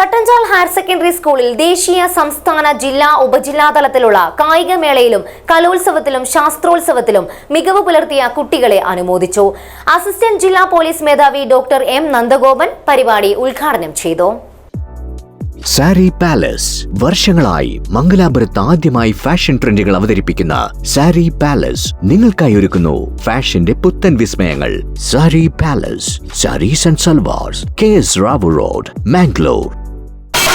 Chattanchal higher secondary സ്കൂളിൽ ദേശീയ സംസ്ഥാന ജില്ലാ ഉപജില്ലാ തലത്തിലുള്ള കായികമേളയിലും കലോത്സവത്തിലും ശാസ്ത്രോത്സവത്തിലും മികവ് പുലർത്തിയ കുട്ടികളെ അനുമോദിച്ചു. അസിസ്റ്റന്റ് ജില്ലാ പോലീസ് മേധാവി ഡോക്ടർ എം നന്ദഗോപൻ പരിപാടി ഉദ്ഘാടനം ചെയ്തു. സാരി പാലസ്. വർഷങ്ങളായി മംഗലാപുരത്ത് ആദ്യമായി ഫാഷൻ ട്രെൻഡുകൾ അവതരിപ്പിക്കുന്ന സാരി പാലസ്. നിങ്ങൾക്കായി ഒരുക്കുന്നു ഫാഷന്റെ പുത്തൻ വിസ്മയങ്ങൾ. Sari palace. Saris and salwars. K S Rao road Mangalore.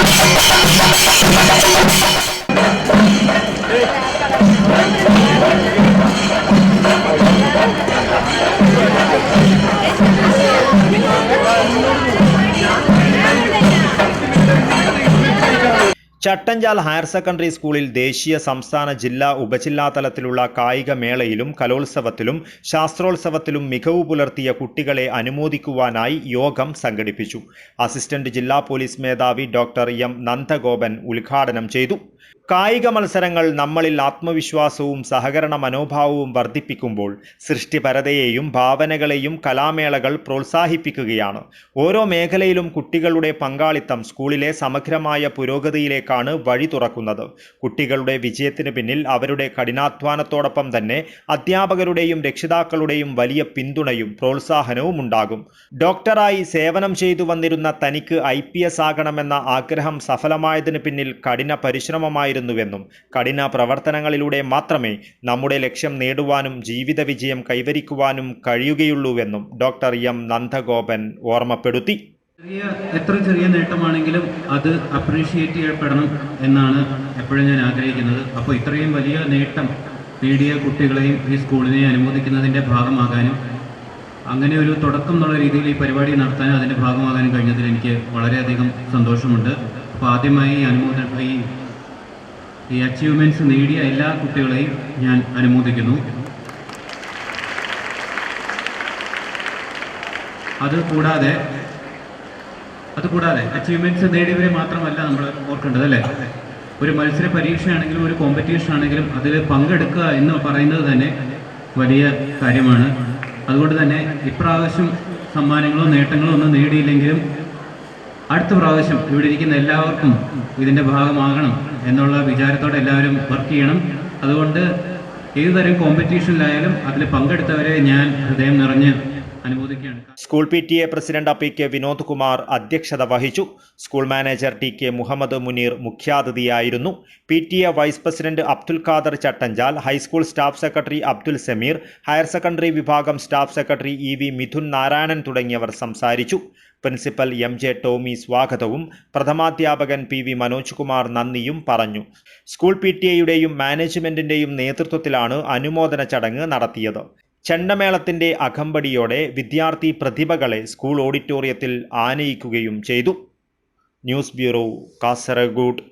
Thank you. Chattanchal higher secondary സ്കൂളിൽ ദേശീയ സംസ്ഥാന ജില്ലാ ഉപജില്ലാ തലത്തിലുള്ള കായിക മേളയിലും കലോത്സവത്തിലും ശാസ്ത്രോത്സവത്തിലും മികവ് പുലർത്തിയ കുട്ടികളെ അനുമോദിക്കുവാനായി യോഗം സംഘടിപ്പിച്ചു. അസിസ്റ്റന്റ് ജില്ലാ പോലീസ് മേധാവി ഡോക്ടർ എം നന്ദഗോപൻ ഉദ്ഘാടനം ചെയ്തു. കായിക മത്സരങ്ങൾ നമ്മളിൽ ആത്മവിശ്വാസവും സഹകരണ മനോഭാവവും വർദ്ധിപ്പിക്കുമ്പോൾ സൃഷ്ടിപരതയെയും ഭാവനകളെയും കലാമേളകൾ പ്രോത്സാഹിപ്പിക്കുകയാണ്. ഓരോ മേഖലയിലും കുട്ടികളുടെ പങ്കാളിത്തം സ്കൂളിലെ സമഗ്രമായ പുരോഗതിയിലേക്കാണ് വഴി തുറക്കുന്നത്. കുട്ടികളുടെ വിജയത്തിന് പിന്നിൽ അവരുടെ കഠിനാധ്വാനത്തോടൊപ്പം തന്നെ അധ്യാപകരുടെയും രക്ഷിതാക്കളുടെയും വലിയ പിന്തുണയും പ്രോത്സാഹനവും ഉണ്ടാകും. ഡോക്ടറായി സേവനം ചെയ്തു വന്നിരുന്ന തനിക്ക് ഐ പി എസ് ആകണമെന്ന ആഗ്രഹം സഫലമായതിന് പിന്നിൽ കഠിന പരിശ്രമമായിരുന്നുവെന്നും കഠിന പ്രവർത്തനങ്ങളിലൂടെ മാത്രമേ നമ്മുടെ ലക്ഷ്യം നേടുവാനും ജീവിത വിജയം കൈവരിക്കുവാനും കഴിയുകയുള്ളൂവെന്നും ഡോക്ടർ എം നന്ദഗോപൻ ഓർമ്മപ്പെടുത്തി. ചെറിയ എത്ര ചെറിയ നേട്ടമാണെങ്കിലും അത് അപ്രീഷിയേറ്റ് ചെയ്യപ്പെടണം എന്നാണ് എപ്പോഴും ഞാൻ ആഗ്രഹിക്കുന്നത്. അപ്പോൾ ഇത്രയും വലിയ നേട്ടം നേടിയ കുട്ടികളെയും ഈ സ്കൂളിനെ അനുമോദിക്കുന്നതിന്റെ ഭാഗമാകാനും അങ്ങനെ ഒരു തുടക്കം എന്നുള്ള രീതിയിൽ ഈ പരിപാടി നടത്താനും അതിന്റെ ഭാഗമാകാനും കഴിഞ്ഞതിൽ എനിക്ക് വളരെയധികം സന്തോഷമുണ്ട്. അപ്പോൾ ആദ്യമായി ഈ അനുമോദന ഈ ഈ അച്ചീവ്മെന്റ്സ് നേടിയ എല്ലാ കുട്ടികളെയും ഞാൻ അനുമോദിക്കുന്നു. അത് കൂടാതെ അതുകൂടാതെ അച്ചീവ്മെന്റ്സ് നേടിയവരെ മാത്രമല്ല നമ്മൾ ഓർക്കേണ്ടത് അല്ലേ? ഒരു മത്സര പരീക്ഷയാണെങ്കിലും ഒരു കോമ്പറ്റീഷൻ ആണെങ്കിലും അതിൽ പങ്കെടുക്കുക എന്ന് പറയുന്നത് തന്നെ വലിയ കാര്യമാണ്. അതുകൊണ്ട് തന്നെ ഇപ്രാവശ്യം സമ്മാനങ്ങളോ നേട്ടങ്ങളോ ഒന്നും നേടിയില്ലെങ്കിലും അടുത്ത പ്രാവശ്യം ഇവിടെ ഇരിക്കുന്ന എല്ലാവർക്കും ഇതിന്റെ ഭാഗമാകണം എന്നുള്ള വിചാരത്തോടെ എല്ലാവരും വർക്ക് ചെയ്യണം. അതുകൊണ്ട് ഏതുതരം കോമ്പറ്റീഷനിലായാലും അതിൽ പങ്കെടുത്തവരെ ഞാൻ ഹൃദയം നിറഞ്ഞ് അനുമോദിക്കുകയാണ് school P T A president P K Vinod Kumar അധ്യക്ഷത വഹിച്ചു. School manager T K Mohammed Munir മുഖ്യാതിഥിയായിരുന്നു. P T A vice president Abdul Khader Chattanchal high school staff secretary Abdul Sameer higher secondary വിഭാഗം staff secretary E V Mithun Narayanan തുടങ്ങിയവർ സംസാരിച്ചു. Principal M J Tomy സ്വാഗതവും പ്രഥമാധ്യാപകൻ P V Manoj Kumar നന്ദിയും പറഞ്ഞു. School P T എയുടെയും മാനേജ്മെന്റിന്റെയും നേതൃത്വത്തിലാണ് അനുമോദന ചടങ്ങ് നടത്തിയത്. ചെണ്ടമേളത്തിന്റെ അകമ്പടിയോടെ വിദ്യാർത്ഥി പ്രതിഭകളെ സ്കൂൾ ഓഡിറ്റോറിയത്തിൽ ആനയിക്കുകയും ചെയ്തു. News bureau Kasaragod.